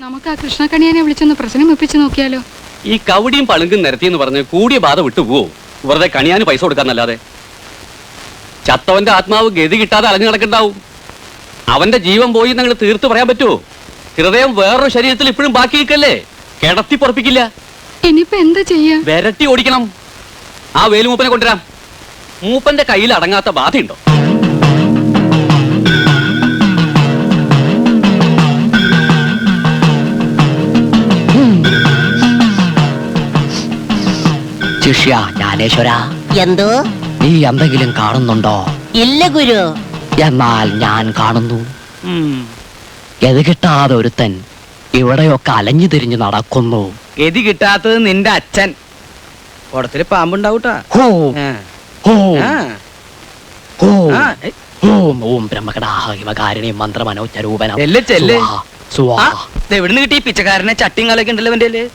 നമുക്ക് ആ കൃഷ്ണക്കണിയനെ വിളിച്ചൊന്ന് പ്രശ്നം ഒപ്പിച്ചു നോക്കിയാലോ? ഈ കവടിയും പളുങ്കും നിരത്തി എന്ന് പറഞ്ഞ് കൂടിയ ബാധ വിട്ടുപോവോ? വെറുതെ കണിയാന് പൈസ കൊടുക്കാന്നല്ലാതെ. ചത്തവന്റെ ആത്മാവ് ഗതി കിട്ടാതെ അലഞ്ഞു കിടക്കണ്ടാവും അവന്റെ ജീവൻ പോയി നിങ്ങൾ തീർത്തു പറയാൻ പറ്റുമോ ഹൃദയം വേറൊരു ശരീരത്തിൽ ഇപ്പോഴും ബാക്കി നിൽക്കല്ലേ? കിടത്തി പൊറപ്പിക്കില്ല. ഇനിയിപ്പോ എന്താ ചെയ്യാ? വിരട്ടി ഓടിക്കണം. ആ വേലുമൂപ്പനെ കൊണ്ടുവരാം. മൂപ്പന്റെ കയ്യിൽ അടങ്ങാത്ത ബാധയുണ്ടോ? ശിഷ്യ ജ്ഞാനേശ്വര. എന്തോ? നീ എന്തെങ്കിലും കാണുന്നുണ്ടോ? ഇല്ല ഗുരു. എന്നാൽ ഞാൻ കാണുന്നു. ഗതി കിട്ടാതെ ഒരുത്തൻ ഇവിടെയൊക്കെ അലഞ്ഞു തിരിഞ്ഞു നടക്കുന്നു. ഗതി കിട്ടാത്തത് നിന്റെ അച്ഛൻ. കുടത്തിൽ പാമ്പുണ്ടാവൂട്ടാ. ഹോ. ഹോ. ഹോ. ഓം ഓം ബ്രഹ്മകടാഹ ഹിമകാരിണി മന്ത്രമനോച്ചരൂപനം ചെല്ല്, ചെല്ല്. സ്വാഹ, സ്വാഹ ആ, ഇത് എവിടുന്ന് കിട്ടി പിച്ചക്കാരനെ ചട്ടിയും കാലൊക്കെ ഉണ്ടല്ലോ എന്റെ?